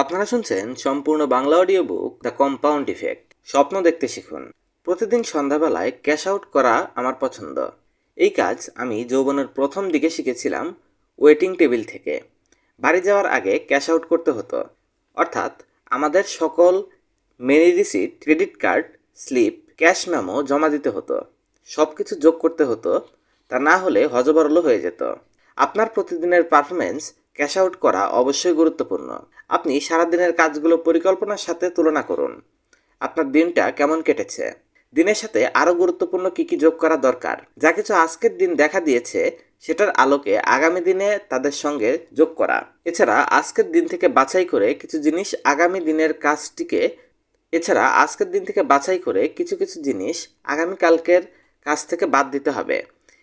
আপনারা শুনছেন সম্পূর্ণ Bangla audio book the compound effect স্বপ্ন দেখতে শিখুন। প্রতিদিন সন্ধ্যাবেলায় ক্যাশ আউট করা আমার পছন্দ। এই কাজ আমি যৌবনের প্রথম দিকে শিখেছিলাম ওয়েটিং টেবিল থেকে। বাড়ি যাওয়ার আগে ক্যাশ আউট করতে হতো। অর্থাৎ আমাদের সকল money receipt credit card slip cash memo জমা দিতে হতো। সব কিছু যোগ করতে হতো। তা না হলে হজবরল হয়ে যেত। আপনার প্রতিদিনের পারফরমেন্স ক্যাশ আউট করা অবশ্যই গুরুত্বপূর্ণ। আপনি সারাদিনের কাজগুলো পরিকল্পনার সাথে তুলনা করুন। আপনার দিনটা কেমন কেটেছে? দিনের সাথে আরও গুরুত্বপূর্ণ কী কী যোগ করা দরকার? যা কিছু আজকের দিন দেখা দিয়েছে, সেটার আলোকে আগামী দিনে তাদের সঙ্গে যোগ করা। এছাড়া আজকের দিন থেকে বাছাই করে কিছু জিনিস আগামী দিনের কাজটিকে, এছাড়া আজকের দিন থেকে বাছাই করে কিছু কিছু জিনিস আগামীকালকের কাজ থেকে বাদ দিতে হবে।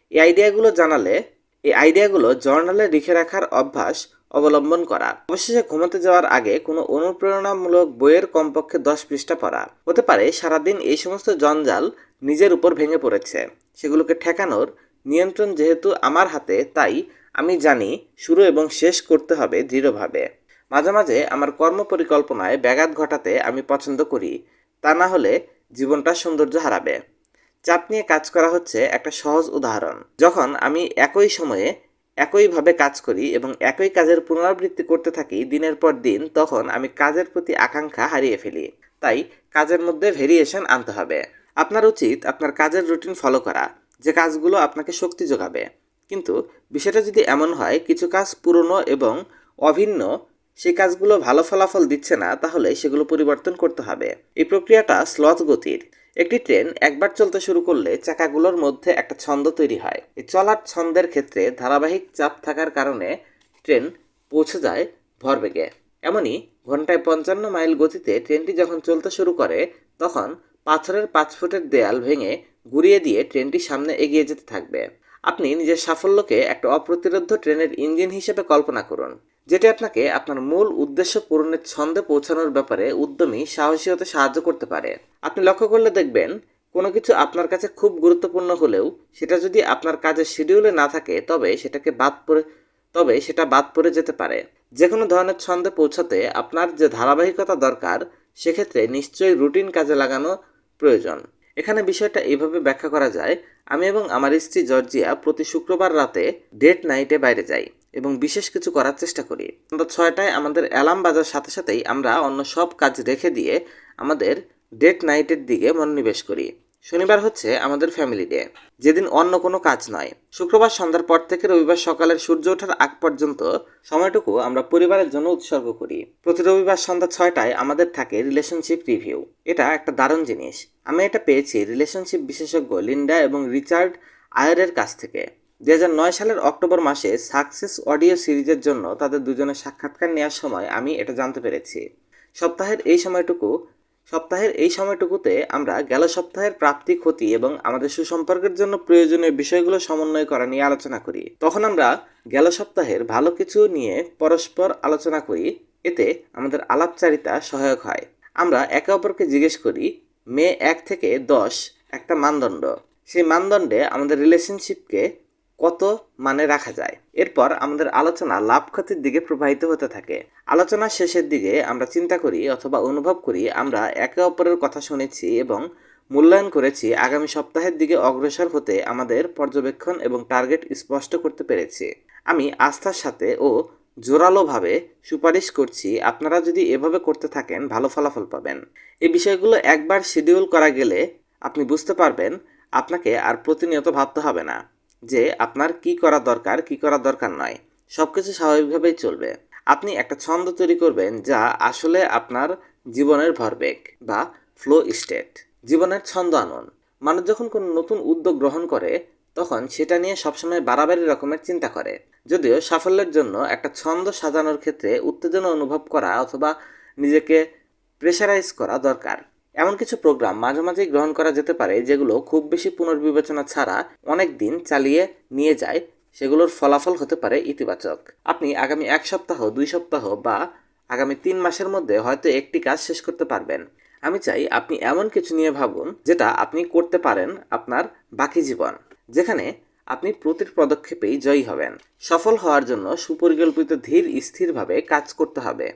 এই আইডিয়াগুলো জানালে এই আইডিয়াগুলো জার্নালে লিখে রাখার অভ্যাস অবলম্বন করা। অবশেষে ঘুমাতে যাওয়ার আগে কোনো অনুপ্রেরণামূলক বইয়ের কমপক্ষে দশ পৃষ্ঠা পড়া। হতে পারে সারাদিন এই সমস্ত জঞ্জাল নিজের উপর ভেঙে পড়েছে। সেগুলোকে ঠেকানোর নিয়ন্ত্রণ যেহেতু আমার হাতে, তাই আমি জানি শুরু এবং শেষ করতে হবে দৃঢ়ভাবে। মাঝে মাঝে আমার কর্ম পরিকল্পনায় ব্যাঘাত ঘটাতে আমি পছন্দ করি। তা না হলে জীবনটা সৌন্দর্য হারাবে। চাপ নিয়ে কাজ করা হচ্ছে একটা সহজ উদাহরণ। যখন আমি একই সময়ে একইভাবে কাজ করি এবং একই কাজের পুনরাবৃত্তি করতে থাকি দিনের পর দিন, তখন আমি কাজের প্রতি আকাঙ্ক্ষা হারিয়ে ফেলি। তাই কাজের মধ্যে ভেরিয়েশন আনতে হবে। আপনার উচিত আপনার কাজের রুটিন ফলো করা, যে কাজগুলো আপনাকে শক্তি যোগাবে। কিন্তু বিষয়টা যদি এমন হয়, কিছু কাজ পুরনো এবং অভিন্ন, সেই কাজগুলো ভালো ফলাফল দিচ্ছে না, তাহলে সেগুলো পরিবর্তন করতে হবে। এই প্রক্রিয়াটা স্লথ গতির। একটি ট্রেন একবার চলতে শুরু করলে চাকাগুলোর মধ্যে একটা ছন্দ তৈরি হয়। এই চলার ছন্দের ক্ষেত্রে ধারাবাহিক চাপ থাকার কারণে ট্রেন পৌঁছে যায় ভরবেগে। এমনই ঘন্টায় পঞ্চান্ন মাইল গতিতে ট্রেনটি যখন চলতে শুরু করে, তখন পাথরের পাঁচ ফুটের দেয়াল ভেঙে ঘুরিয়ে দিয়ে ট্রেনটি সামনে এগিয়ে যেতে থাকবে। আপনি নিজের সাফল্যকে একটা অপ্রতিরোধ ট্রেনের ইঞ্জিন হিসেবে কল্পনা করুন। যেটি আপনাকে আপনার মূল উদ্দেশ্য পূরণের ছন্দে পৌঁছানোর ব্যাপারে উদ্যমী, সাহসী হতে সাহায্য করতে পারে। আপনি লক্ষ্য করলে দেখবেন, কোনো কিছু আপনার কাছে খুব গুরুত্বপূর্ণ হলেও সেটা যদি আপনার কাজের শিডিউলে না থাকে, তবে সেটাকে বাদ পড়ে তবে সেটা বাদ পড়ে যেতে পারে। যে কোনো ধরনের ছন্দে পৌঁছাতে আপনার যে ধারাবাহিকতা দরকার, সেক্ষেত্রে নিশ্চয়ই রুটিন কাজে লাগানো প্রয়োজন। এখানে বিষয়টা এইভাবে ব্যাখ্যা করা যায়, আমি এবং আমার স্ত্রী জর্জিয়া প্রতি শুক্রবার রাতে ডেট নাইটে বাইরে যাই। এবং বিশেষ কিছু করার চেষ্টা করি। আমরা ছয়টায় আমাদের অ্যালার্ম বাজার সাথে সাথেই আমরা অন্য সব কাজ রেখে দিয়ে আমাদের ডেট নাইটের দিকে মনোনিবেশ করি। শনিবার হচ্ছে আমাদের ফ্যামিলি ডে। যেদিন অন্য কোনো কাজ নয়। শুক্রবার সন্ধ্যার পর থেকে রবিবার সকালের সূর্য ওঠার আগ পর্যন্ত সময়টুকু আমরা পরিবারের জন্য উৎসর্গ করি। প্রতি রবিবার সন্ধ্যা ছয়টায় আমাদের থাকে রিলেশনশিপ রিভিউ। এটা একটা দারুণ জিনিস। আমি এটা পেয়েছি রিলেশনশিপ বিশেষজ্ঞ লিন্ডা এবং রিচার্ড আয়ারের কাছ থেকে। দু সালের অক্টোবর মাসে সাকসেস অডিও সিরিজের জন্য তাদের দুজনের সাক্ষাৎকার নেওয়ার সময় আমি এটা জানতে পেরেছি। সপ্তাহের এই সময়টুকু, সপ্তাহের এই সময়টুকুতে আমরা গেল সপ্তাহের প্রাপ্তি, ক্ষতি এবং আমাদের সুসম্পর্কের জন্য প্রয়োজনীয় বিষয়গুলো সমন্বয় করা নিয়ে আলোচনা করি। তখন আমরা গেল সপ্তাহের ভালো কিছু নিয়ে পরস্পর আলোচনা করি, এতে আমাদের আলাপচারিতা সহায়ক হয়। আমরা একে অপরকে জিজ্ঞেস করি, মে এক থেকে দশ একটা মানদণ্ড। সেই মানদণ্ডে আমাদের রিলেশনশিপকে কত মানে রাখা যায়। এরপর আমাদের আলোচনা লাভ ক্ষতির দিকে প্রবাহিত হতে থাকে। আলোচনা শেষের দিকে আমরা চিন্তা করি অথবা অনুভব করি আমরা একে অপরের কথা শুনেছি এবং মূল্যায়ন করেছি আগামী সপ্তাহের দিকে অগ্রসর হতে আমাদের পর্যবেক্ষণ এবং টার্গেট স্পষ্ট করতে পেরেছি। আমি আস্থার সাথে ও জোরালোভাবে সুপারিশ করছি আপনারা যদি এভাবে করতে থাকেন ভালো ফলাফল পাবেন। এই বিষয়গুলো একবার শিডিউল করা গেলে আপনি বুঝতে পারবেন, আপনাকে আর প্রতিনিয়ত ভাবতে হবে না। যে আপনার কি করা দরকার, কি করা দরকার নয় সব কিছু স্বাভাবিকভাবেই চলবে। আপনি একটা ছন্দ তৈরি করবেন যা আসলে আপনার জীবনের ভরবেগ বা ফ্লো স্টেট জীবনের ছন্দ আনুন। মানুষ যখন কোনো নতুন উদ্যোগ গ্রহণ করে, তখন সেটা নিয়ে সবসময় বাড়াবাড়ি রকমের চিন্তা করে। যদিও সাফল্যের জন্য একটা ছন্দ সাজানোর ক্ষেত্রে উত্তেজনা অনুভব করা অথবা নিজেকে প্রেশারাইজ করা দরকার। এমন কিছু প্রোগ্রাম মাঝে মাঝেই গ্রহণ করা যেতে পারে যেগুলো খুব বেশি পুনর্বিবেচনা ছাড়া অনেক দিন চালিয়ে নিয়ে যায়, সেগুলোর ফলাফল হতে পারে ইতিবাচক। আপনি আগামী এক সপ্তাহ, দুই সপ্তাহ বা আগামী তিন মাসের মধ্যে হয়তো একটি কাজ শেষ করতে পারবেন। আমি চাই আপনি এমন কিছু নিয়ে ভাবুন যেটা আপনি করতে পারেন আপনার বাকি জীবন, যেখানে আপনি প্রতিটি পদক্ষেপেই জয়ী হবেন। সফল হওয়ার জন্য সুপরিকল্পিত ধীর, স্থিরভাবে কাজ করতে হবে।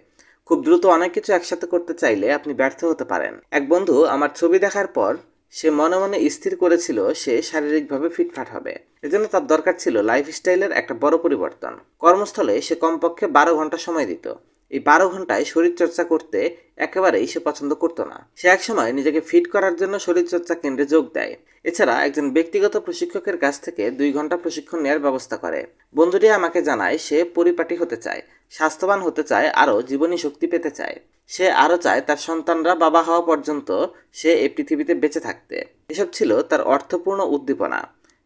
খুব দ্রুত অনেক কিছু একসাথে করতে চাইলে আপনি ব্যর্থ হতে পারেন। এক বন্ধু আমার ছবি দেখার পর সে মনে মনে স্থির করেছিল সে শারীরিকভাবে ফিটফাট হবে। এজন্য তার দরকার ছিল লাইফস্টাইলের একটা বড় পরিবর্তন। কর্মস্থলে সে কমপক্ষে বারো ঘণ্টা সময় দিত। এই বারো ঘন্টায় শরীরচর্চা করতে একেবারেই সে পছন্দ করতো না। সে একসময় নিজেকে ফিট করার জন্য শরীরচর্চা কেন্দ্রে যোগ দেয়। এছাড়া একজন ব্যক্তিগত প্রশিক্ষকের কাছ থেকে দুই ঘণ্টা প্রশিক্ষণ নেওয়ার ব্যবস্থা করে। বন্ধুটি আমাকে জানায়, সে পরিপাটি হতে চায়, স্বাস্থ্যবান হতে চায়, আরও জীবনী শক্তি পেতে চায়। সে আরও চায় তার সন্তানরা বাবা হওয়া পর্যন্ত সে এই পৃথিবীতে বেঁচে থাকতে। এসব ছিল তার অর্থপূর্ণ উদ্দীপনা।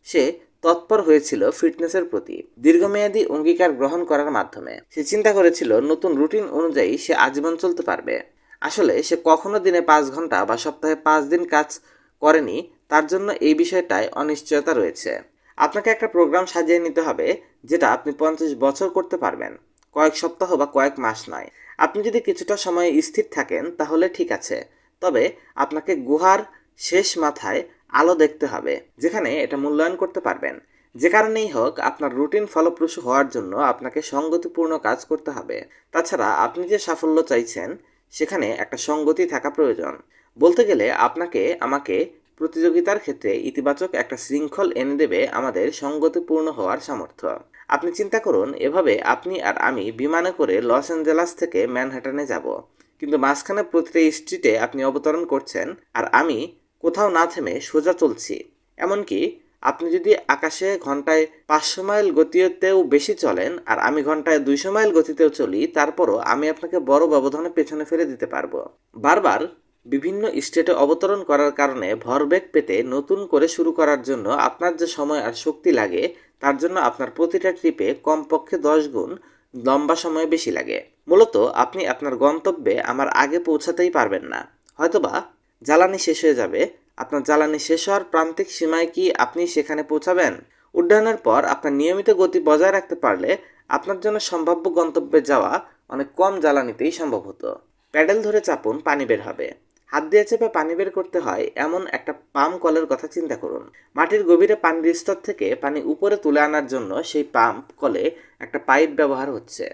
সে তৎপর হয়েছিল ফিটনেসের প্রতি। দীর্ঘমেয়াদী অঙ্গীকার গ্রহণ করার মাধ্যমে। সে চিন্তা করেছিল, নতুন রুটিন অনুযায়ী সে আজীবন চলতে পারবে। আসলে, সে কখনো দিনে পাঁচ ঘণ্টা বা সপ্তাহে পাঁচ দিন কাজ করেনি, তার জন্য এই বিষয়টায় অনিশ্চয়তা রয়েছে। আপনাকে একটা প্রোগ্রাম সাজিয়ে নিতে হবে, যেটা আপনি পঞ্চাশ বছর করতে পারবেন। কয়েক সপ্তাহ বা কয়েক মাস নয়। আপনি যদি কিছুটা সময় স্থির থাকেন, তাহলে ঠিক আছে। তবে, আপনাকে গুহার শেষ মাথায় আলো দেখতে হবে, যেখানে এটা মূল্যায়ন করতে পারবেন। যে কারণেই হোক, আপনার রুটিন ফলপ্রসূ হওয়ার জন্য আপনাকে সঙ্গতিপূর্ণ কাজ করতে হবে। তাছাড়া আপনি যে সাফল্য চাইছেন, সেখানে একটা সঙ্গতি থাকা প্রয়োজন। বলতে গেলে, আপনাকে, আমাকে প্রতিযোগিতার ক্ষেত্রে ইতিবাচক একটা শৃঙ্খল এনে দেবে আমাদের সঙ্গতিপূর্ণ হওয়ার সামর্থ্য। আপনি চিন্তা করুন, এভাবে আপনি আর আমি বিমানে করে লস অ্যাঞ্জেলাস থেকে ম্যানহাটানে যাব। কিন্তু মাঝখানে প্রতিটা স্ট্রিটে আপনি অবতরণ করছেন, আর আমি কোথাও না থেমে সোজা চলছি। এমনকি আপনি যদি আকাশে ঘন্টায় পাঁচশো মাইল গতিতেও বেশি চলেন আর আমি ঘন্টায় দুইশো মাইল গতিতেও চলি, তারপরও আমি আপনাকে বড় ব্যবধানে পেছনে ফেলে দিতে পারব। বারবার বিভিন্ন স্টেটে অবতরণ করার কারণে ভরবেগ পেতে নতুন করে শুরু করার জন্য আপনার যে সময় আর শক্তি লাগে, তার জন্য আপনার প্রতিটা ট্রিপে কমপক্ষে দশ গুণ লম্বা সময় বেশি লাগে। মূলত আপনি আপনার গন্তব্যে আমার আগে পৌঁছাতেই পারবেন না। হয়তোবা জ্বালানি শেষ হয়ে যাবে। আপনার জ্বালানি শেষ হওয়ার প্রান্তিক সীমায় কি আপনি সেখানে পৌঁছাবেন? উড্ডয়নের পর আপনার নিয়মিত গতি বজায় রাখতে পারলে আপনার জন্য সম্ভাব্য গন্তব্যে যাওয়া অনেক কম জ্বালানিতেই সম্ভব হতো। প্যাডেল ধরে চাপুন, পানি বের হবে। হাত দিয়ে চেপে পানি বের করতে হয় এমন একটা পাম কলের কথা চিন্তা করুন। মাটির গভীরে পানির স্তর থেকে পানি উপরে তুলে আনার জন্য সেই পাম্প কলে একটা পাইপ ব্যবহার হচ্ছে।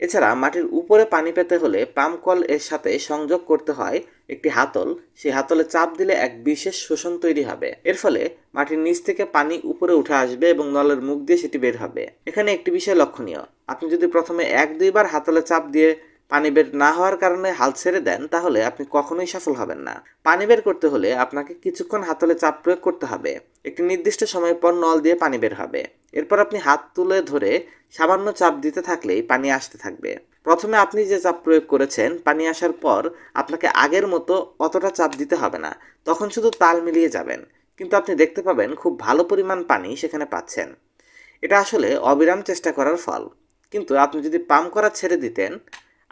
এছাড়া মাটির উপরে পানি পেতে হলে পাম্প কল এর সাথে সংযোগ করতে হয় একটি হাতল, সেই হাতলে চাপ দিলে এক বিশেষ শোষণ তৈরি হবে। এর ফলে মাটির নিচ থেকে পানি উপরে উঠে আসবে এবং নলের মুখ দিয়ে সেটি বের হবে। এখানে একটি বিষয় লক্ষণীয়। আপনি যদি প্রথমে এক দুইবার হাতলে চাপ দিয়ে পানি বের না হওয়ার কারণে হাল ছেড়ে দেন, তাহলে আপনি কখনোই সফল হবেন না। পানি বের করতে হলে আপনাকে কিছুক্ষণ হাতলে চাপ প্রয়োগ করতে হবে। একটি নির্দিষ্ট সময় পর নল দিয়ে পানি বের হবে। এরপর আপনি হাত তুলে ধরে সামান্য চাপ দিতে থাকলেই পানি আসতে থাকবে। প্রথমে আপনি যে চাপ প্রয়োগ করেছেন, পানি আসার পর আপনাকে আগের মতো অতটা চাপ দিতে হবে না। তখন শুধু তাল মিলিয়ে যাবেন। কিন্তু আপনি দেখতে পাবেন খুব ভালো পরিমাণ পানি সেখানে পাচ্ছেন। এটা আসলে অবিরাম চেষ্টা করার ফল। কিন্তু আপনি যদি পাম্প করা ছেড়ে দিতেন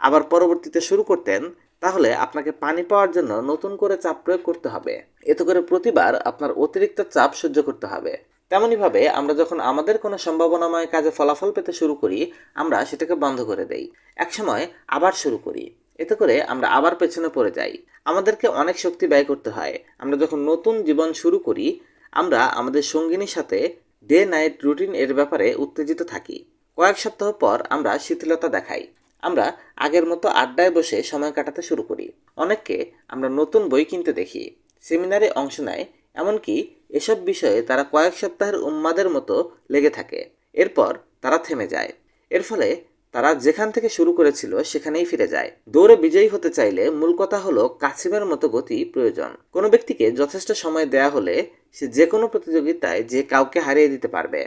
আবার পরবর্তীতে শুরু করতেন, তাহলে আপনাকে পানি পাওয়ার জন্য নতুন করে চাপ প্রয়োগ করতে হবে। এতে করে প্রতিবার আপনার অতিরিক্ত চাপ সহ্য করতে হবে। তেমনইভাবে আমরা যখন আমাদের কোনো সম্ভাবনাময় কাজে ফলাফল পেতে শুরু করি, আমরা সেটাকে বন্ধ করে দেই। একসময় আবার শুরু করি। এতে করে আমরা আবার পেছনে পড়ে যাই। আমাদেরকে অনেক শক্তি ব্যয় করতে হয়। আমরা যখন নতুন জীবন শুরু করি, আমরা আমাদের সঙ্গিনীর সাথে ডে নাইট রুটিন এর ব্যাপারে উত্তেজিত থাকি। কয়েক সপ্তাহ পর আমরা শিথিলতা দেখাই। আমরা আগের মতো আড্ডায় বসে সময় কাটাতে শুরু করি। অনেককে আমরা নতুন বই কিনতে দেখি। সেমিনারে অংশ নেয়, এমনকি এসব বিষয়ে তারা কয়েক সপ্তাহের উন্মাদের মতো লেগে থাকে। এরপর তারা থেমে যায়। এর ফলে তারা যেখান থেকে শুরু করেছিল সেখানেই ফিরে যায়। দৌড়ে বিজয়ী হতে চাইলে মূল কথা হলো কাছিমের মতো গতি প্রয়োজন। কোনো ব্যক্তিকে যথেষ্ট সময় দেয়া হলে সে যে কোনো প্রতিযোগিতায় যে কাউকে হারিয়ে দিতে পারবে।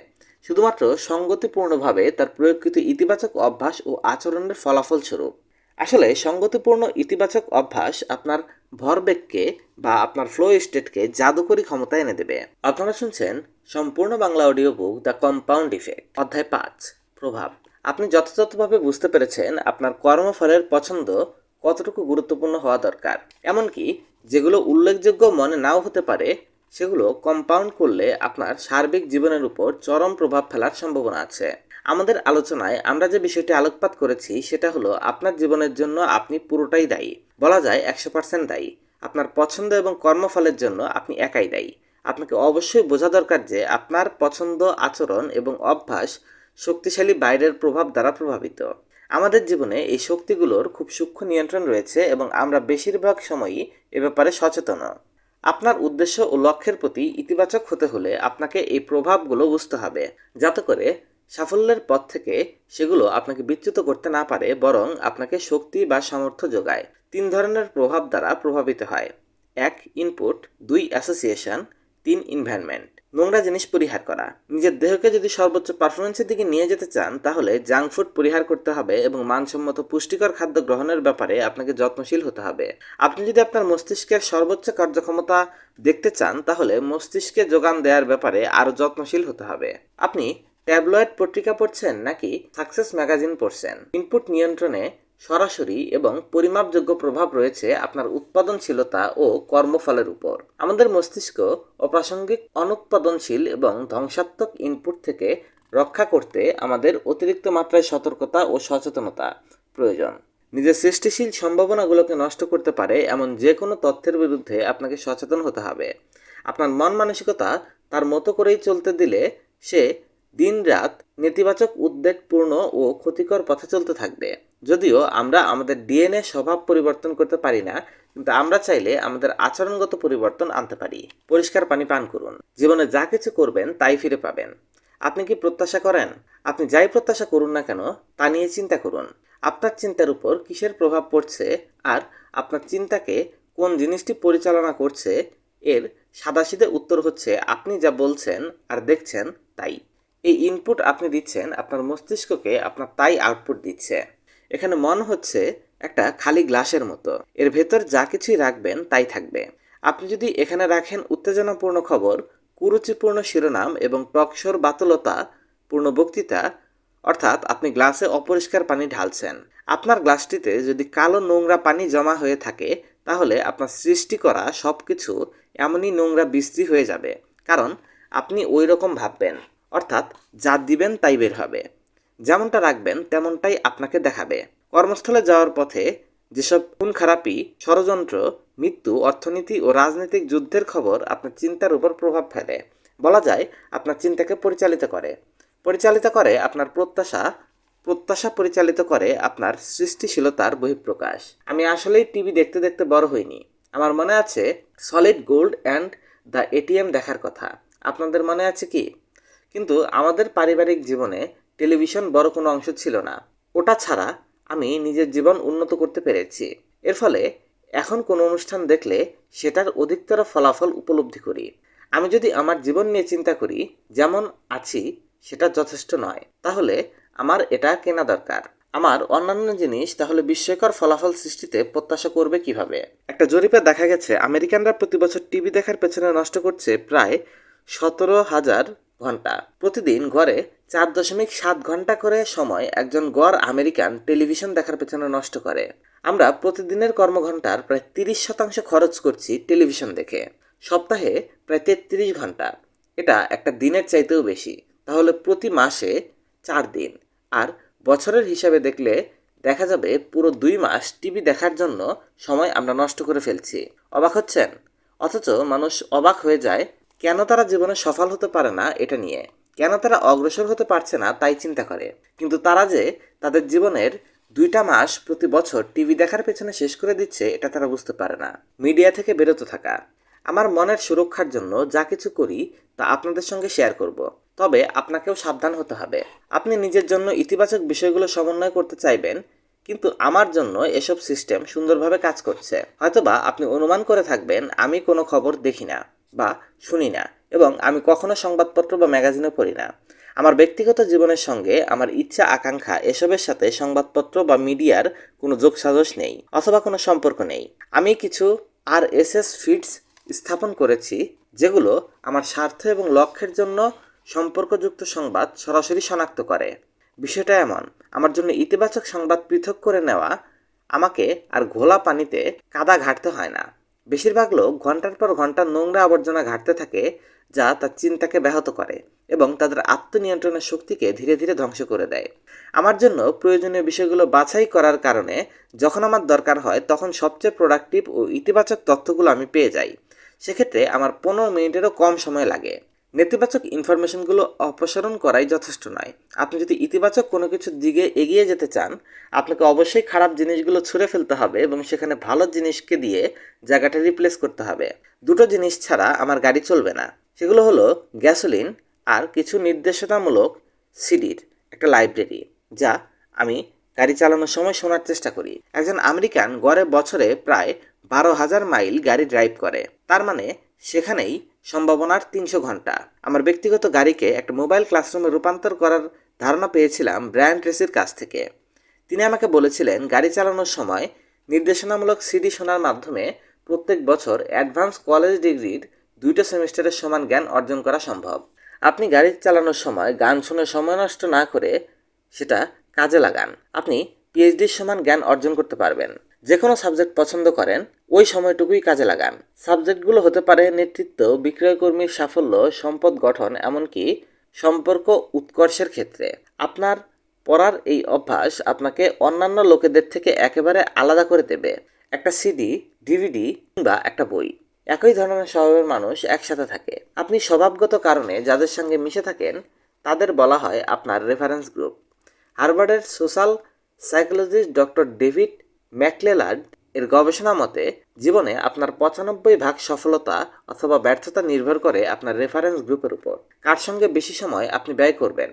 শুধুমাত্র সঙ্গতিপূর্ণভাবে তার প্রয়োগকৃত ইতিবাচক অভ্যাস ও আচরণের ফলাফল স্বরূপ আসলে সঙ্গতিপূর্ণ ইতিবাচক অভ্যাস আপনার ভরবেগকে বা আপনার ফ্লো স্টেটকে জাদুকরী ক্ষমতা এনে দেবে। আপনারা শুনছেন সম্পূর্ণ Bangla audio book the compound effect অধ্যায় পাঁচ, প্রভাব। আপনি যথাযথভাবে বুঝতে পেরেছেন আপনার কর্মফলের পছন্দ কতটুকু গুরুত্বপূর্ণ হওয়া দরকার। এমনকি যেগুলো উল্লেখযোগ্য মনে নাও হতে পারে সেগুলো কম্পাউন্ড করলে আপনার সার্বিক জীবনের উপর চরম প্রভাব ফেলার সম্ভাবনা আছে। আমাদের আলোচনায় আমরা যে বিষয়টি আলোকপাত করেছি, সেটা হলো আপনার জীবনের জন্য আপনি পুরোটাই দায়ী। বলা যায় একশো পার্সেন্ট দায়ী। আপনার পছন্দ এবং কর্মফলের জন্য আপনি একাই দায়ী। আপনাকে অবশ্যই বোঝা দরকার যে আপনার পছন্দ আচরণ এবং অভ্যাস শক্তিশালী বাইরের প্রভাব দ্বারা প্রভাবিত। আমাদের জীবনে এই শক্তিগুলোর খুব সূক্ষ্ম নিয়ন্ত্রণ রয়েছে এবং আমরা বেশিরভাগ সময়ই এ ব্যাপারে সচেতন আপনার উদ্দেশ্য ও লক্ষ্যের প্রতি ইতিবাচক হতে হলে আপনাকে এই প্রভাবগুলো বুঝতে হবে, যাতে করে সাফল্যের পথ থেকে সেগুলো আপনাকে বিচ্যুত করতে না পারে, বরং আপনাকে শক্তি বা সামর্থ্য যোগায়। তিন ধরনের প্রভাব দ্বারা প্রভাবিত হয়। এক ইনপুট দুই অ্যাসোসিয়েশন তিন ইনভায়রনমেন্ট নোংরা জিনিস পরিহার করা। নিজের দেহকে যদি সর্বোচ্চ পারফরমেন্সের দিকে নিয়ে যেতে চান, তাহলে জাঙ্ক ফুড পরিহার করতে হবে এবং মানসম্মত পুষ্টিকর খাদ্য গ্রহণের ব্যাপারে আপনাকে যত্নশীল হতে হবে। আপনি যদি আপনার মস্তিষ্কের সর্বোচ্চ কার্যক্ষমতা দেখতে চান, তাহলে মস্তিষ্কে যোগান দেওয়ার ব্যাপারে আরও যত্নশীল হতে হবে। আপনি ট্যাবলয়েড পত্রিকা পড়ছেন নাকি সাকসেস ম্যাগাজিন পড়ছেন? ইনপুট নিয়ন্ত্রণে সরাসরি এবং পরিমাপযোগ্য প্রভাব রয়েছে আপনার উৎপাদনশীলতা ও কর্মফলের উপর। আমাদের মস্তিষ্ক অপ্রাসঙ্গিক, অনুৎপাদনশীল এবং ধ্বংসাত্মক ইনপুট থেকে রক্ষা করতে আমাদের অতিরিক্ত মাত্রায় সতর্কতা ও সচেতনতা প্রয়োজন। নিজের সৃষ্টিশীল সম্ভাবনাগুলোকে নষ্ট করতে পারে এমন যে কোনো তথ্যের বিরুদ্ধে আপনাকে সচেতন হতে হবে। আপনার মন মানসিকতা তার মতো করেই চলতে দিলে সে দিনরাত নেতিবাচক, উদ্বেগপূর্ণ ও ক্ষতিকর পথে চলতে থাকবে। যদিও আমরা আমাদের ডিএনএ স্বভাব পরিবর্তন করতে পারি না, কিন্তু আমরা চাইলে আমাদের আচরণগত পরিবর্তন আনতে পারি। পরিষ্কার পানি পান করুন। জীবনে যা কিছু করবেন, তাই ফিরে পাবেন। আপনি কি প্রত্যাশা করেন? আপনি যাই প্রত্যাশা করুন না কেন, তা নিয়ে চিন্তা করুন। আপনার চিন্তার উপর কিসের প্রভাব পড়ছে আর আপনার চিন্তাকে কোন জিনিসটি পরিচালনা করছে, এর সাদাসিধে উত্তর হচ্ছে আপনি যা বলছেন আর দেখছেন তাই। এই ইনপুট আপনি দিচ্ছেন আপনার মস্তিষ্ককে আপনার তাই আউটপুট দিচ্ছে। এখানে মন হচ্ছে একটা খালি গ্লাসের মতো। এর ভেতর যা কিছুই রাখবেন তাই থাকবে। আপনি যদি এখানে রাখেন উত্তেজনাপূর্ণ খবর, কুরুচিপূর্ণ শিরোনাম এবং টকসর বাতুলতা, পূর্ণ বক্তৃতা, অর্থাৎ আপনি গ্লাসে অপরিষ্কার পানি ঢালছেন। আপনার গ্লাসটিতে যদি কালো নোংরা পানি জমা হয়ে থাকে, তাহলে আপনার সৃষ্টি করা সব কিছু এমনই নোংরা বিশ্রী হয়ে যাবে। কারণ আপনি ওই রকম ভাববেন, অর্থাৎ যা দিবেন তাই বের হবে। যেমনটা রাখবেন, তেমনটাই আপনাকে দেখাবে। কর্মস্থলে যাওয়ার পথে যেসব খুন খারাপি, ষড়যন্ত্র, মৃত্যু, অর্থনীতি ও রাজনৈতিক যুদ্ধের খবর আপনার চিন্তার উপর প্রভাব ফেলে। বলা যায়, আপনার চিন্তাকে পরিচালিত করে। পরিচালিত করে আপনার প্রত্যাশা প্রত্যাশা পরিচালিত করে আপনার সৃষ্টিশীলতার বহিঃপ্রকাশ। আমি আসলেই টিভি দেখতে দেখতে বড় হইনি। আমার মনে আছে solid gold and the ATM দেখার কথা। আপনাদের মনে আছে কি? কিন্তু আমাদের পারিবারিক জীবনে টেলিভিশন বড় কোনো অংশ ছিল না। ওটা ছাড়া আমি নিজের জীবন উন্নত করতে পেরেছি। এর ফলে এখন কোনো অনুষ্ঠান দেখলে সেটার অধিকতর ফলাফল উপলব্ধি করি। আমি যদি আমার জীবন নিয়ে চিন্তা করি, যেমন আছি, সেটা যথেষ্ট নয়। তাহলে আমার এটা কেনা দরকার। আমার অন্যান্য জিনিস তাহলে বিস্ময়কর ফলাফল সৃষ্টিতে প্রত্যাশা করবে কীভাবে? একটা জরিপে দেখা গেছে, আমেরিকানরা প্রতি বছর টিভি দেখার পেছনে নষ্ট করছে প্রায় সতেরো হাজার ঘণ্টা। প্রতিদিন গড়ে চার দশমিক সাত ঘণ্টা করে সময় একজন গড় আমেরিকান টেলিভিশন দেখার পেছনে নষ্ট করে। আমরা প্রতিদিনের কর্মঘণ্টার প্রায় তিরিশ শতাংশ খরচ করছি টেলিভিশন দেখে। সপ্তাহে প্রায় তেত্রিশ ঘণ্টা। এটা একটা দিনের চাইতেও বেশি। তাহলে প্রতি মাসে চার দিন। আর বছরের হিসাবে দেখলে দেখা যাবে পুরো দুই মাস টিভি দেখার জন্য সময় আমরা নষ্ট করে ফেলছি। অবাক হচ্ছেন? অথচ মানুষ অবাক হয়ে যায়, কেন তারা জীবনে সফল হতে পারে না এটা নিয়ে? কেন তারা অগ্রসর হতে পারছে না তাই চিন্তা করে। কিন্তু তারা যে তাদের জীবনের দুইটা মাস প্রতি বছর টিভি দেখার পেছনে শেষ করে দিচ্ছে, এটা তারা বুঝতে পারে না। মিডিয়া থেকে বেরোতে থাকা। আমার মনের সুরক্ষার জন্য যা কিছু করি, তা আপনাদের সঙ্গে শেয়ার করব। তবে আপনাকেও সাবধান হতে হবে। আপনি নিজের জন্য ইতিবাচক বিষয়গুলো সমন্বয় করতে চাইবেন, কিন্তু আমার জন্য এসব সিস্টেম সুন্দরভাবে কাজ করছে। হয়তোবা আপনি অনুমান করে থাকবেন, আমি কোনো খবর দেখি না বা শুনি না। এবং আমি কখনো সংবাদপত্র বা ম্যাগাজিনও পড়ি না। আমার ব্যক্তিগত জীবনের সঙ্গে আমার ইচ্ছা, আকাঙ্ক্ষা এসবের সাথে সংবাদপত্র বা মিডিয়ার কোনো যোগসাজশ নেই অথবা কোনো সম্পর্ক নেই। আমি কিছু আর এস এস ফিডস স্থাপন করেছি যেগুলো আমার স্বার্থ এবং লক্ষ্যের জন্য সম্পর্কযুক্ত সংবাদ সরাসরি শনাক্ত করে। বিষয়টা এমন, আমার জন্য ইতিবাচক সংবাদ পৃথক করে নেওয়া আমাকে আর ঘোলা পানিতে কাদা ঘাটতে হয় না। বেশিরভাগ লোক ঘণ্টার পর ঘণ্টা নোংরা আবর্জনা ঘাটতে থাকে যা তার চিন্তাকে ব্যাহত করে এবং তাদের আত্মনিয়ন্ত্রণের শক্তিকে ধীরে ধীরে ধ্বংস করে দেয়। আমার জন্য প্রয়োজনীয় বিষয়গুলো বাছাই করার কারণে যখন আমার দরকার হয় তখন সবচেয়ে প্রোডাক্টিভ ও ইতিবাচক তথ্যগুলো আমি পেয়ে যাই। সেক্ষেত্রে আমার পনেরো মিনিটেরও কম সময় লাগে। নেতিবাচক ইনফরমেশনগুলো অপসারণ করাই যথেষ্ট নয়। আপনি যদি ইতিবাচক কোনো কিছুর দিকে এগিয়ে যেতে চান, আপনাকে অবশ্যই খারাপ জিনিসগুলো ছুঁড়ে ফেলতে হবে এবং সেখানে ভালো জিনিসকে দিয়ে জায়গাটা রিপ্লেস করতে হবে। দুটো জিনিস ছাড়া আমার গাড়ি চলবে না। সেগুলো হলো গ্যাসোলিন আর কিছু নির্দেশনামূলক সিডির একটা লাইব্রেরি, যা আমি গাড়ি চালানোর সময় শোনার চেষ্টা করি। একজন আমেরিকান গড়ে বছরে প্রায় বারো হাজার মাইল গাড়ি ড্রাইভ করে। তার মানে সেখানেই সম্ভাবনার তিনশো ঘণ্টা। আমার ব্যক্তিগত গাড়িকে একটা মোবাইল ক্লাসরুমে রূপান্তর করার ধারণা পেয়েছিলাম ব্র্যান্ড রেসির কাছ থেকে। তিনি আমাকে বলেছিলেন, গাড়ি চালানোর সময় নির্দেশনামূলক সিডি শোনার মাধ্যমে প্রত্যেক বছর অ্যাডভান্স কলেজ ডিগ্রির দুইটা সেমিস্টারের সমান জ্ঞান অর্জন করা সম্ভব। আপনি গাড়ি চালানোর সময়, গান শুনে সময় নষ্ট না করে সেটা কাজে লাগান। আপনি পিএইচডির সমান জ্ঞান অর্জন করতে পারবেন। যে কোনো সাবজেক্ট পছন্দ করেন, ওই সময়টুকুই কাজে লাগান। সাবজেক্টগুলো হতে পারে নেতৃত্ব বিক্রয়কর্মীর সাফল্য, সম্পদ গঠন, এমনকি সম্পর্ক উৎকর্ষের ক্ষেত্রে। আপনার পড়ার এই অভ্যাস আপনাকে অন্যান্য লোকেদের থেকে একেবারে আলাদা করে দেবে। একটা সিডি ডিভিডি কিংবা একটা বই। একই ধরনের স্বভাবের মানুষ একসাথে থাকে। আপনি স্বভাবগত কারণে যাদের সঙ্গে মিশে থাকেন, তাদের বলা হয় আপনার reference group হার্ভার্ডের social psychologist doctor David McClelland এর গবেষণা মতে, জীবনে আপনার পঁচানব্বই ভাগ সফলতা অথবা ব্যর্থতা নির্ভর করে আপনার রেফারেন্স গ্রুপের উপর। কার সঙ্গে বেশি সময় আপনি ব্যয় করবেন?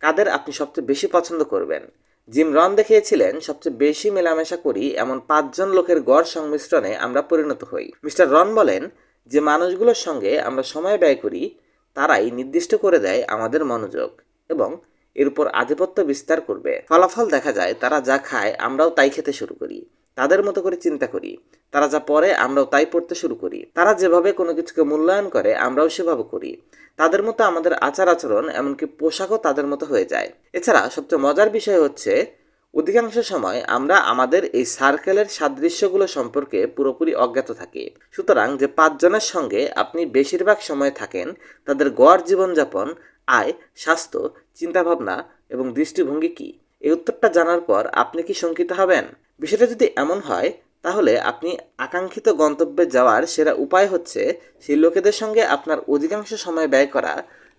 কাদের আপনি সবচেয়ে বেশি পছন্দ করবেন? জিম রন দেখিয়েছিলেন, সবচেয়ে বেশি মেলামেশা করি এমন পাঁচজন লোকের গড় সংমিশ্রণে আমরা পরিণত হই। মিস্টার রন বলেন, যে মানুষগুলোর সঙ্গে আমরা সময় ব্যয় করি, তারাই নির্দিষ্ট করে দেয় আমাদের মনোযোগ এবং এর উপর আধিপত্য বিস্তার করবে। ফলাফল দেখা যায়, তারা যা খায় আমরাও তাই খেতে শুরু করি। তাদের মতো করে চিন্তা করি। তারা যা পড়ে আমরাও তাই পড়তে শুরু করি। তারা যেভাবে কোনো কিছুকে মূল্যায়ন করে, আমরাও সেভাবে করি। তাদের মতো আমাদের আচার আচরণ, এমনকি পোশাকও তাদের মতো হয়ে যায়। এছাড়া সবচেয়ে মজার বিষয় হচ্ছে, অধিকাংশ সময় আমরা আমাদের এই সার্কেলের সাদৃশ্যগুলো সম্পর্কে পুরোপুরি অজ্ঞাত থাকি। সুতরাং যে পাঁচজনের সঙ্গে আপনি বেশিরভাগ সময় থাকেন, তাদের গড় জীবনযাপন, আয়, স্বাস্থ্য, চিন্তাভাবনা এবং দৃষ্টিভঙ্গি কী? এই উত্তরটা জানার পর আপনি কি শঙ্কিত হবেন? বিষয়টা যদি এমন হয়, তাহলে আপনি আকাঙ্ক্ষিত গন্তব্যে যাওয়ার সেরা উপায় হচ্ছে সেই লোকেদের সঙ্গে আপনার অধিকাংশ সময় ব্যয় করা,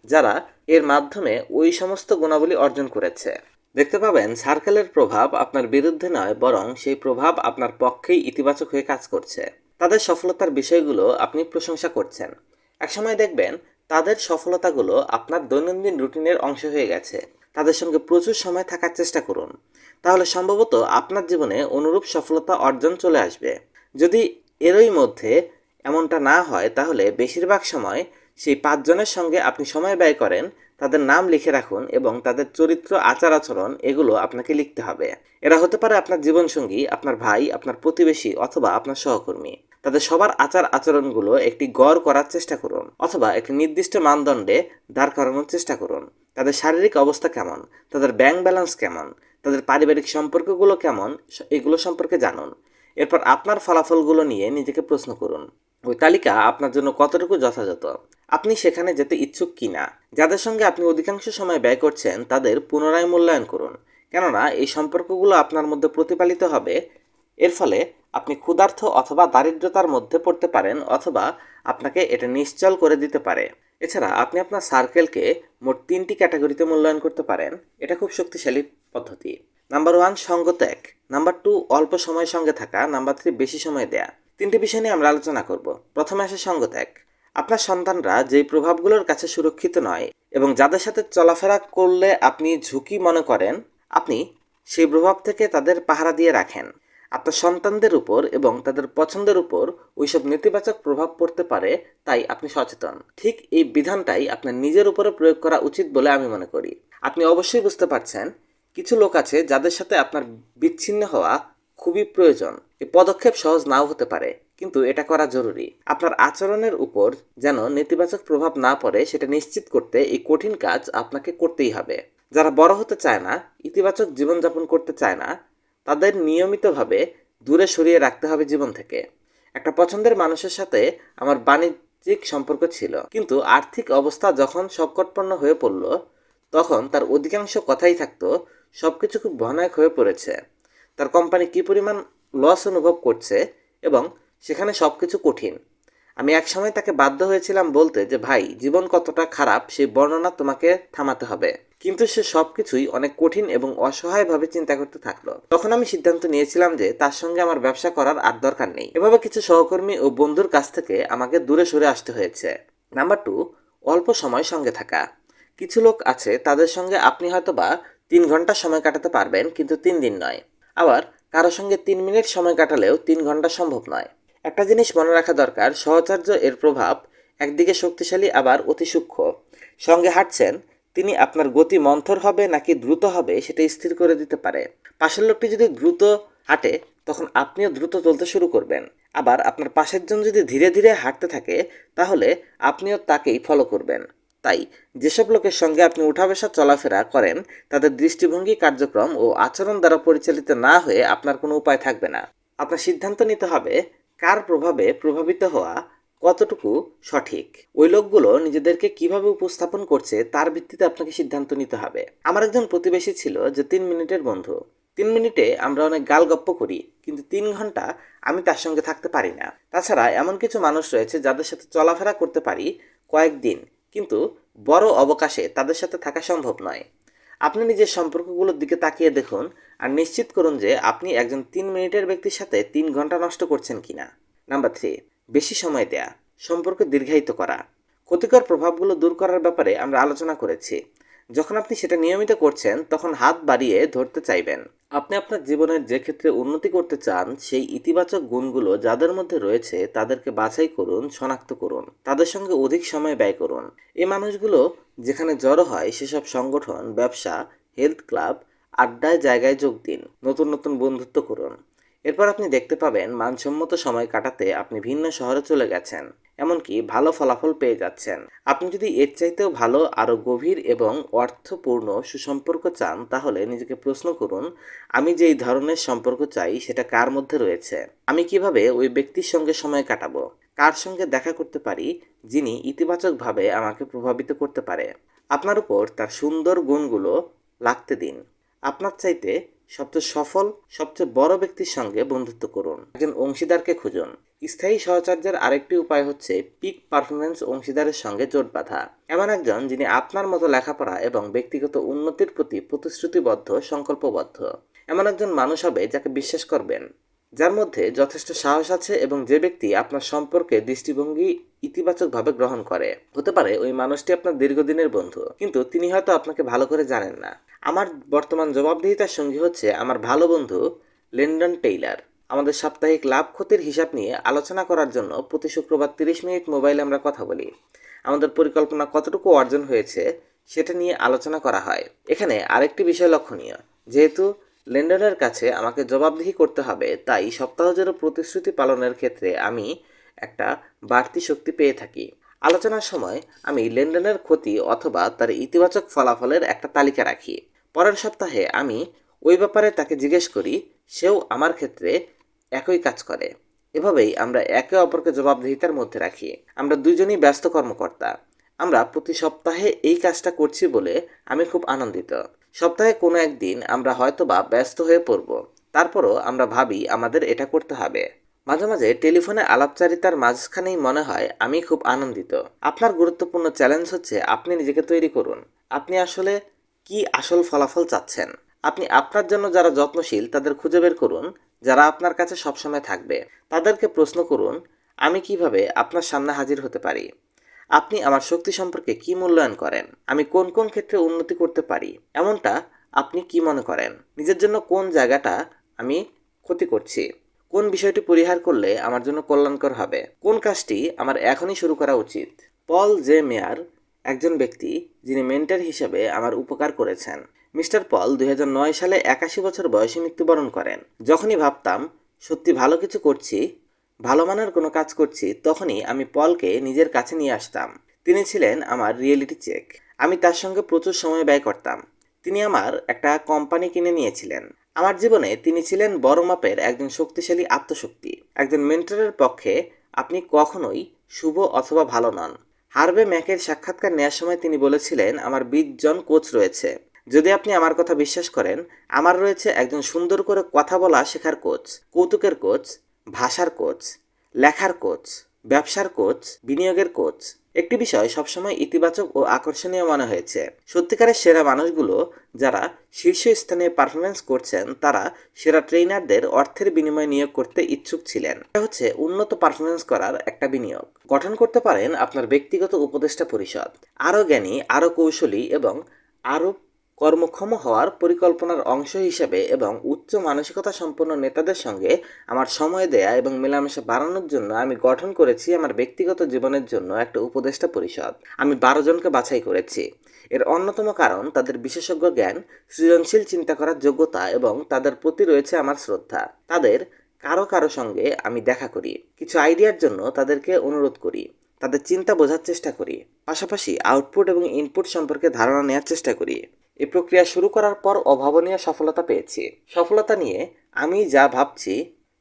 যারা এর মাধ্যমে ওই সমস্ত গুণাবলী অর্জন করেছে। দেখতে পাবেন, সার্কেলের প্রভাব আপনার বিরুদ্ধে নয়, বরং সেই প্রভাব আপনার পক্ষেই ইতিবাচক হয়ে কাজ করছে। তাদের সফলতার বিষয়গুলো আপনি প্রশংসা করছেন। একসময় দেখবেন তাদের সফলতাগুলো আপনার দৈনন্দিন রুটিনের অংশ হয়ে গেছে। তাদের সঙ্গে প্রচুর সময় থাকার চেষ্টা করুন। তাহলে সম্ভবত আপনার জীবনে অনুরূপ সফলতা অর্জন চলে আসবে। যদি এরই মধ্যে এমনটা না হয়, তাহলে বেশিরভাগ সময় সেই পাঁচজনের সঙ্গে আপনি সময় ব্যয় করেন, তাদের নাম লিখে রাখুন এবং তাদের চরিত্র, আচার, আচরণ এগুলো আপনাকে লিখতে হবে। এরা হতে পারে আপনার জীবনসঙ্গী, আপনার ভাই, আপনার প্রতিবেশী অথবা আপনার সহকর্মী। তাদের সবার আচার আচরণগুলো একটি গড় করার চেষ্টা করুন অথবা একটি নির্দিষ্ট মানদণ্ডে দাঁড় করানোর চেষ্টা করুন। তাদের শারীরিক অবস্থা কেমন? তাদের ব্যাংক ব্যালেন্স কেমন? তাদের পারিবারিক সম্পর্কগুলো কেমন? এগুলো সম্পর্কে জানুন। এরপর আপনার ফলাফলগুলো নিয়ে নিজেকে প্রশ্ন করুন। ওই তালিকা আপনার জন্য কতটুকু যথাযথ? আপনি সেখানে যেতে ইচ্ছুক কি না যাদের সঙ্গে আপনি অধিকাংশ সময় ব্যয় করছেন তাদের পুনরায় মূল্যায়ন করুন। কেননা এই সম্পর্কগুলো আপনার মধ্যে প্রতিপালিত হবে এর ফলে আপনি ক্ষুধার্থ অথবা দারিদ্রতার মধ্যে পড়তে পারেন অথবা আপনাকে এটা নিশ্চল করে দিতে পারে। এছাড়া আপনি আপনার সার্কেলকে মোট তিনটি ক্যাটাগরিতে মূল্যায়ন করতে পারেন। এটা খুব শক্তিশালী পদ্ধতি। নাম্বার ওয়ান সঙ্গ ত্যাগ। নাম্বার টু অল্প সময়ের সঙ্গে থাকা। নাম্বার থ্রি বেশি সময় দেয়া। তিনটি বিষয় নিয়ে আমরা আলোচনা করব। প্রথমে আসে সঙ্গ ত্যাগ। আপনার সন্তানরা যেই প্রভাবগুলোর কাছে সুরক্ষিত নয় এবং যাদের সাথে চলাফেরা করলে আপনি ঝুঁকি মনে করেন, আপনি সেই প্রভাব থেকে তাদের পাহারা দিয়ে রাখেন। আপনার সন্তানদের উপর এবং তাদের পছন্দের উপর ওইসব নেতিবাচক প্রভাব পড়তে পারে, তাই আপনি সচেতন। ঠিক এই বিধানটাই আপনার নিজের উপরে প্রয়োগ করা উচিত বলে আমি মনে করি। আপনি অবশ্যই বুঝতে পারছেন, কিছু লোক আছে যাদের সাথে আপনার বিচ্ছিন্ন হওয়া খুবই প্রয়োজন। এই পদক্ষেপ সহজ নাও হতে পারে, কিন্তু এটা করা জরুরি। আপনার আচরণের উপর যেন নেতিবাচক প্রভাব না পড়ে, সেটা নিশ্চিত করতে এই কঠিন কাজ আপনাকে করতেই হবে। যারা বড় হতে চায় না, ইতিবাচক জীবনযাপন করতে চায় না তাদের নিয়মিতভাবে দূরে সরিয়ে রাখতে হবে জীবন থেকে। একটা পছন্দের মানুষের সাথে আমার বাণিজ্যিক সম্পর্ক ছিল, কিন্তু আর্থিক অবস্থা যখন সংকটপন্ন হয়ে পড়ল, তখন তার অধিকাংশ কথাই থাকতো সব কিছু খুব ভয়ানক হয়ে পড়েছে। তার কোম্পানি কী পরিমাণ লস অনুভব করছে এবং সেখানে সব কিছু কঠিন। আমি একসময় তাকে বাধ্য হয়েছিলাম বলতে যে, ভাই, জীবন কতটা খারাপ, সেই বর্ণনা তোমাকে থামাতে হবে। কিন্তু সে সবকিছুই অনেক কঠিন এবং অসহায়ভাবে চিন্তা করতে থাকল। তখন আমি সিদ্ধান্ত নিয়েছিলাম যে, তার সঙ্গে আমার ব্যবসা করার আর দরকার নেই। এভাবে কিছু সহকর্মী ও বন্ধুর কাছ থেকে আমাকে দূরে সরে আসতে হয়েছে। নাম্বার টু, অল্প সময় সঙ্গে থাকা। কিছু লোক আছে, তাদের সঙ্গে আপনি হয়তো বা তিন ঘণ্টা সময় কাটাতে পারবেন, কিন্তু তিন দিন নয়। আবার, কারও সঙ্গে তিন মিনিট সময় কাটালেও তিন ঘণ্টা সম্ভব নয়। একটা জিনিস মনে রাখা দরকার, সহচর্য এর প্রভাব একদিকে শক্তিশালী, আবার অতি সূক্ষ্ম। সঙ্গে হাঁটছেন, তিনি আপনার গতি মন্থর হবে নাকি দ্রুত হবে সেটা স্থির করে দিতে পারে। পাশের লোকটি যদি দ্রুত হাঁটে, তখন আপনিও দ্রুত চলতে শুরু করবেন। আবার আপনার পাশের জন যদি ধীরে ধীরে হাঁটতে থাকে, তাহলে আপনিও তাকেই ফলো করবেন। তাই, যেসব লোকের সঙ্গে আপনি উঠা বসা চলাফেরা করেন, তাদের দৃষ্টিভঙ্গি, কার্যক্রম ও আচরণ দ্বারা পরিচালিত না হয়ে আপনার কোনো উপায় থাকবে না। আপনার সিদ্ধান্ত নিতে হবে কার প্রভাবে প্রভাবিত হওয়া কতটুকু সঠিক? ওই লোকগুলো নিজেদেরকে কীভাবে উপস্থাপন করছে তার ভিত্তিতে আপনাকে সিদ্ধান্ত নিতে হবে। আমার একজন প্রতিবেশী ছিল যে তিন মিনিটের বন্ধু। তিন মিনিটে আমরা অনেক গাল গপ্প করি, কিন্তু তিন ঘণ্টা আমি তার সঙ্গে থাকতে পারি না। তাছাড়া এমন কিছু মানুষ রয়েছে যাদের সাথে চলাফেরা করতে পারি কয়েকদিন, কিন্তু বড় অবকাশে তাদের সাথে থাকা সম্ভব নয়। আপনি নিজের সম্পর্কগুলোর দিকে তাকিয়ে দেখুন আর নিশ্চিত করুন যে আপনি একজন তিন মিনিটের ব্যক্তির সাথে তিন ঘণ্টা নষ্ট করছেন কিনা। নাম্বার থ্রি, বেশি সময় দেয়া, সম্পর্ক দীর্ঘায়িত করা। ক্ষতিকর প্রভাবগুলো দূর করার ব্যাপারে আমরা আলোচনা করেছি। যখন আপনি সেটা নিয়মিত করছেন, তখন হাত বাড়িয়ে ধরতে চাইবেন। আপনি আপনার জীবনের যে ক্ষেত্রে উন্নতি করতে চান, সেই ইতিবাচক গুণগুলো যাদের মধ্যে রয়েছে, তাদেরকে বাছাই করুন, শনাক্ত করুন। তাদের সঙ্গে অধিক সময় ব্যয় করুন। এই মানুষগুলো যেখানে জড়ো হয়, সেসব সংগঠন, ব্যবসা হেলথ ক্লাব আড্ডায় জায়গায় যোগ দিন। নতুন নতুন বন্ধুত্ব করুন। এরপর আপনি দেখতে পাবেন মানসম্মত সময় কাটাতে আপনি ভিন্ন শহরে চলে গেছেন, এমনকি ভালো ফলাফল পেয়ে যাচ্ছেন। আপনি যদি এর চাইতেও ভালো, আরও গভীর এবং অর্থপূর্ণ সুসম্পর্ক চান, তাহলে নিজেকে প্রশ্ন করুন, আমি যেই ধরনের সম্পর্ক চাই, সেটা কার মধ্যে রয়েছে? আমি কীভাবে ওই ব্যক্তির সঙ্গে সময় কাটাবো? কার সঙ্গে দেখা করতে পারি, যিনি ইতিবাচকভাবে আমাকে প্রভাবিত করতে পারে? আপনার উপর তার সুন্দর গুণগুলো লাগতে দিন। আপনার চাইতে সবচেয়ে সফল, সবচেয়ে বড় ব্যক্তির সঙ্গে বন্ধুত্ব করুন। একজন অংশীদারকে খুঁজুন। স্থায়ী সহচার্যের আরেকটি উপায় হচ্ছে পিক পারফরমেন্স অংশীদারের সঙ্গে জোট বাঁধা। এমন একজন যিনি আপনার মতো লেখাপড়া এবং ব্যক্তিগত উন্নতির প্রতি প্রতিশ্রুতিবদ্ধ, সংকল্পবদ্ধ। এমন একজন মানুষ হবে যাকে বিশ্বাস করবেন। যার মধ্যে যথেষ্ট সাহস আছে এবং যে ব্যক্তি আপনার সম্পর্কে দৃষ্টিভঙ্গি ইতিবাচকভাবে গ্রহণ করে। হতে পারে ওই মানুষটি আপনার দীর্ঘদিনের বন্ধু, কিন্তু তিনি হয়তো আপনাকে ভালো করে জানেন না। আমার বর্তমান জবাবদিহিতার সঙ্গী হচ্ছে আমার ভালো বন্ধু লেন্ডন টেইলার। আমাদের সাপ্তাহিক লাভ ক্ষতির হিসাব নিয়ে আলোচনা করার জন্য প্রতি শুক্রবার তিরিশ মিনিট মোবাইলে আমরা কথা বলি। আমাদের পরিকল্পনা কতটুকু অর্জন হয়েছে সেটা নিয়ে আলোচনা করা হয়। এখানে আরেকটি বিষয় লক্ষণীয়, যেহেতু লেন্ডনের কাছে আমাকে জবাবদিহি করতে হবে, তাই সপ্তাহজোড়ো প্রতিশ্রুতি পালনের ক্ষেত্রে আমি একটা বাড়তি শক্তি পেয়ে থাকি। আলোচনার সময় আমি লেনদেনের ক্ষতি অথবা তার ইতিবাচক ফলাফলের একটা তালিকা রাখি। পরের সপ্তাহে আমি ওই ব্যাপারে তাকে জিজ্ঞেস করি, সেও আমার ক্ষেত্রে একই কাজ করে। এভাবেই আমরা একে অপরকে জবাবদিহিতার মধ্যে রাখি। আমরা দুজনই ব্যস্ত কর্মকর্তা। আমরা প্রতি সপ্তাহে এই কাজটা করছি বলে আমি খুব আনন্দিত। সপ্তাহে কোনো একদিন আমরা হয়তোবা ব্যস্ত হয়ে পড়ব। তারপরও আমরা ভাবি আমাদের এটা করতে হবে। মাঝে মাঝে টেলিফোনে আলাপচারিতার মাঝখানেই মনে হয় আমি খুব আনন্দিত। আপনার গুরুত্বপূর্ণ চ্যালেঞ্জ হচ্ছে আপনি নিজেকে তৈরি করুন। আপনি আসলে কি আসল ফলাফল চাচ্ছেন? আপনি আপনার জন্য যারা যত্নশীল তাদের খুঁজে বের করুন, যারা আপনার কাছে সবসময় থাকবে। তাদেরকে প্রশ্ন করুন, আমি কীভাবে আপনার সামনে হাজির হতে পারি? আপনি আমার শক্তি সম্পর্কে কি মূল্যায়ন করেন? আমি কোন কোন ক্ষেত্রে উন্নতি করতে পারি? এমনটা আপনি কি মনে করেন? নিজের জন্য কোন জায়গাটা আমি ক্ষতি করছি? কোন বিষয়টি পরিহার করলে আমার জন্য কল্যাণকর হবে? কোন কাজটি আমার এখনই শুরু করা উচিত? পল জে মেয়ার একজন ব্যক্তি যিনি মেন্টার হিসেবে আমার উপকার করেছেন। মিস্টার পল দুই হাজার নয় সালে একাশি বছর বয়সে মৃত্যুবরণ করেন। যখনই ভাবতাম, সত্যি ভালো কিছু করছি ভালো মানের কোনো কাজ করছি, তখনই আমি পলকে নিজের কাছে নিয়ে আসতাম। তিনি ছিলেন আমার রিয়েলিটি চেক আমি তার সঙ্গে প্রচুর সময় ব্যয় করতাম। তিনি আমার একটা কোম্পানি কিনে নিয়েছিলেন। আমার জীবনে তিনি ছিলেন বড় মাপের একজন শক্তিশালী আত্মশক্তি। একজন মেন্টরের পক্ষে আপনি কখনোই শুভ অথবা ভালো নন। হারবে ম্যাকের সাক্ষাৎকার নেওয়ার সময় তিনি বলেছিলেন, আমার বিশ জন কোচ রয়েছে। যদি আপনি আমার কথা বিশ্বাস করেন, আমার রয়েছে একজন সুন্দর করে কথা বলা শেখার কোচ কৌতুকের কোচ ভাষার কোচ, লেখার কোচ, ব্যবসার কোচ, বিনিয়োগের কোচ। একটি বিষয় সবসময় ইতিবাচক ও আকর্ষণীয় মনে হয়েছে। সত্যিকারের সেরা মানুষগুলো যারা শীর্ষস্থানে পারফরমেন্স করছেন, তারা সেরা ট্রেইনারদের অর্থের বিনিময়ে নিয়োগ করতে ইচ্ছুক ছিলেন। এটা হচ্ছে উন্নত পারফরমেন্স করার একটা বিনিয়োগ। গঠন করতে পারেন আপনার ব্যক্তিগত উপদেষ্টা পরিষদ। আরও জ্ঞানী, আরও কৌশলী এবং আরও কর্মক্ষম হওয়ার পরিকল্পনার অংশ হিসেবে এবং উচ্চ মানসিকতা সম্পন্ন নেতাদের সঙ্গে আমার সময় দেয়া এবং মেলামেশা বাড়ানোর জন্য আমি গঠন করেছি আমার ব্যক্তিগত জীবনের জন্য একটা উপদেষ্টা পরিষদ। আমি বারো জনকে বাছাই করেছি। এর অন্যতম কারণ তাদের বিশেষজ্ঞ জ্ঞান, সৃজনশীল চিন্তা করার যোগ্যতা এবং তাদের প্রতি রয়েছে আমার শ্রদ্ধা। তাদের কারও কারও সঙ্গে আমি দেখা করি, কিছু আইডিয়ার জন্য তাদেরকে অনুরোধ করি, তাদের চিন্তা বোঝার চেষ্টা করি, পাশাপাশি আউটপুট এবং ইনপুট সম্পর্কে ধারণা নেওয়ার চেষ্টা করি। এই প্রক্রিয়া শুরু করার পর অভাবনীয় সফলতা পেয়েছি। সফলতা নিয়ে আমি যা ভাবছি,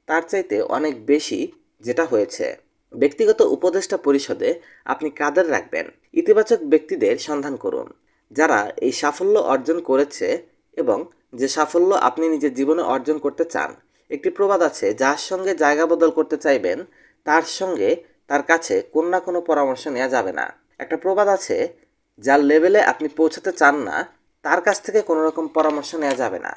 তার চাইতে অনেক বেশি যেটা হয়েছে। ব্যক্তিগত উপদেষ্টা পরিষদে আপনি কাদের রাখবেন? ইতিবাচক ব্যক্তিদের সন্ধান করুন, যারা এই সাফল্য অর্জন করেছে এবং যে সাফল্য আপনি নিজের জীবনে অর্জন করতে চান। একটি প্রবাদ আছে, যার সঙ্গে জায়গা বদল করতে চাইবেন, তার সঙ্গে তার কাছে কোনো না কোনো পরামর্শ নেওয়া যাবে না। একটা প্রবাদ আছে, যার লেভেলে আপনি পৌঁছাতে চান না তার কাছ থেকে কোনো রকম পরামর্শ নেওয়া যাবে না।